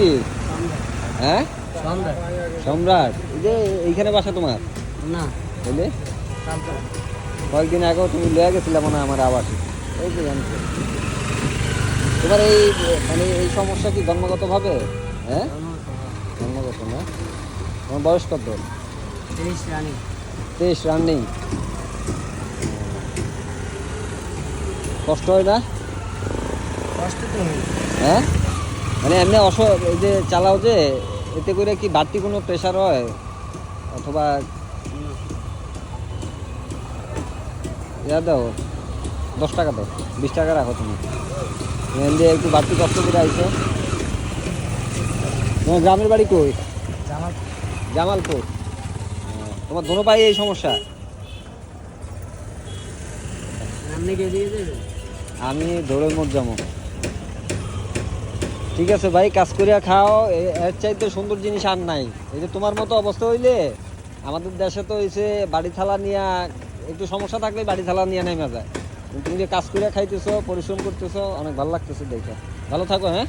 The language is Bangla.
কি হ্যাঁ? সম্রাট। এই যে এইখানে বাসা তোমার? না। বুঝলে কয়েকদিন আগেও তুমি লয়ে গেছিলে মনে আমার আবাসে। এই যে তোমার এই মানে এই সমস্যা কি জন্মগতভাবে? হ্যাঁ? জন্মগত না। তোমার বয়স কত? তিরিশ রানি। তেইশ রানিং। কষ্ট হয় না? কষ্ট তো হ্যাঁ? মানে এমনি অস এই যে চালাও যে এতে করে কি বাড়তি কোনো প্রেশার হয়? অথবা ইয়া দাও দশ টাকা দাও বিশ টাকা রাখো তুমি। এমনি একটু বাড়তি কষ্ট করে আইছো। তোমার গ্রামের বাড়ি কই? জামা জামালপুর। তোমার দোনো পায়ে এই সমস্যা? দিয়ে আমি দৌড়ে মোট যাব। ঠিক আছে ভাই, কাজ করিয়া খাও। এর চাইতে সুন্দর জিনিস আর নাই। এই যে তোমার মতো অবস্থা হইলে আমাদের দেশে তো হইছে বাড়ি থালা নিয়ে, একটু সমস্যা থাকলে বাড়ি থালা নিয়ে নেমে যায়। তুমি যে কাজ করিয়া খাইতেছো, পরিশ্রম করতেছো, অনেক ভালো লাগতেছে দেখে। ভালো থাকো হ্যাঁ?